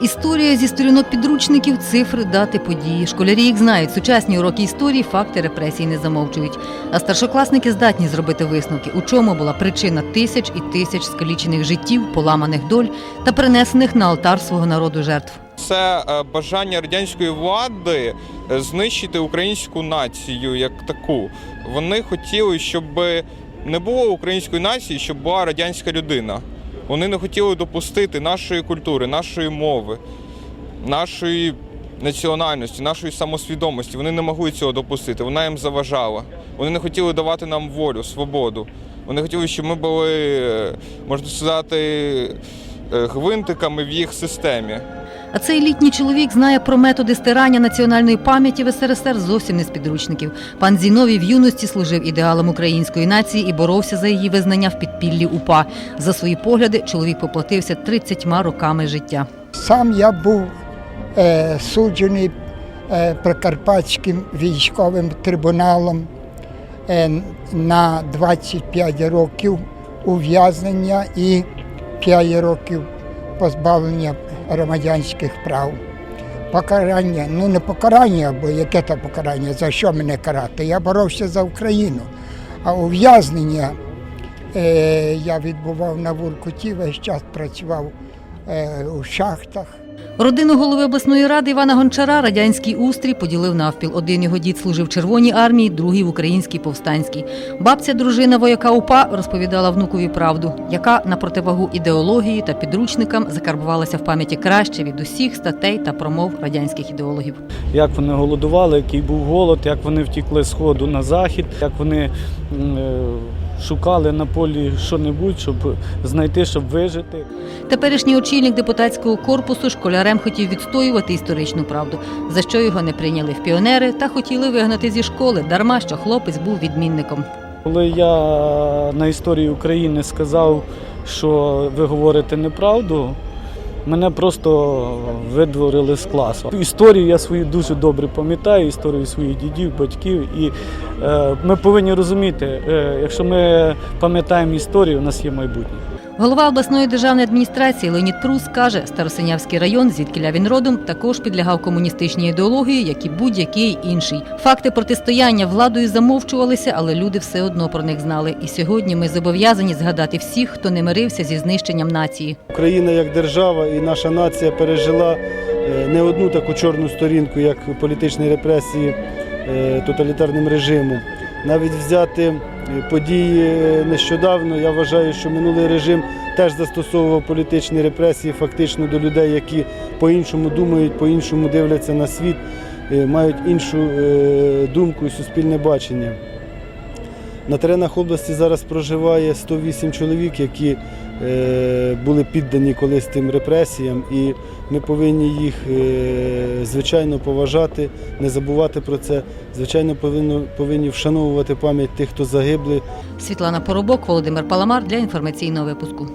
Історія зі сторінок підручників, цифри, дати, події. Школярі їх знають. Сучасні уроки історії факти репресій не замовчують. А старшокласники здатні зробити висновки, у чому була причина тисяч і тисяч скалічених життів, поламаних доль та принесених на алтар свого народу жертв. Це е, бажання радянської влади е, знищити українську націю як таку. Вони хотіли, щоб не було української нації, щоб була радянська людина. Вони не хотіли допустити нашої культури, нашої мови, нашої національності, нашої самосвідомості. Вони не могли цього допустити. Вона їм заважала. Вони не хотіли давати нам волю, свободу. Вони хотіли, щоб ми були, е, можна сказати, е, гвинтиками в їх системі. А цей літній чоловік знає про методи стирання національної пам'яті в СРСР зовсім не з підручників. Пан Зіновій в юності служив ідеалам української нації і боровся за її визнання в підпіллі УПА. За свої погляди чоловік поплатився 30 роками життя. Сам я був е, суджений е, Прикарпатським військовим трибуналом е, на 25 років ув'язнення і 5 років позбавлення громадянських прав. Покарання, ну не покарання, бо яке то покарання, за що мене карати? Я боровся за Україну. А ув'язнення е, я відбував на Вуркуті, весь час працював е, у шахтах. Родину голови обласної ради Івана Гончара радянський устрій поділив навпіл. Один його дід служив в Червоній армії, другий в українській повстанській. Бабця, дружина вояка УПА, розповідала внукові правду, яка на противагу ідеології та підручникам закарбувалася в пам'яті краще від усіх статей та промов радянських ідеологів. як вони голодували, який був голод, як вони втікли з сходу на захід, як вони е, шукали на полі що-небудь, щоб знайти, щоб вижити. Теперішній очільник депутатського корпусу школярем хотів відстоювати історичну правду, за що його не прийняли в піонери та хотіли вигнати зі школи, дарма що хлопець був відмінником. Коли я на історії України сказав, що ви говорите неправду, мене просто видворили з класу. Історію я свою дуже добре пам'ятаю, історію своїх дідів, батьків. І е, ми повинні розуміти, е, якщо ми пам'ятаємо історію, у нас є майбутнє. Голова обласної державної адміністрації Леонід Прус каже, Старосинявський район, звідкиля він родом, також підлягав комуністичній ідеології, як і будь-який інший. Факти протистояння владою замовчувалися, але люди все одно про них знали. І сьогодні ми зобов'язані згадати всіх, хто не мирився зі знищенням нації. Україна як держава і наша нація пережила е, не одну таку чорну сторінку, як політичні репресії е, тоталітарним режимом. Навіть взяти е, події е, нещодавно, я вважаю, що минулий режим теж застосовував політичні репресії фактично до людей, які по-іншому думають, по-іншому дивляться на світ, е, мають іншу думку і суспільне бачення. На теренах області зараз проживає 108 чоловік, які е, були піддані колись тим репресіям, і ми повинні їх е, звичайно поважати, не забувати про це. Звичайно, повинні вшановувати пам'ять тих, хто загибли, Світлана Поробок, Володимир Паламар для інформаційного випуску.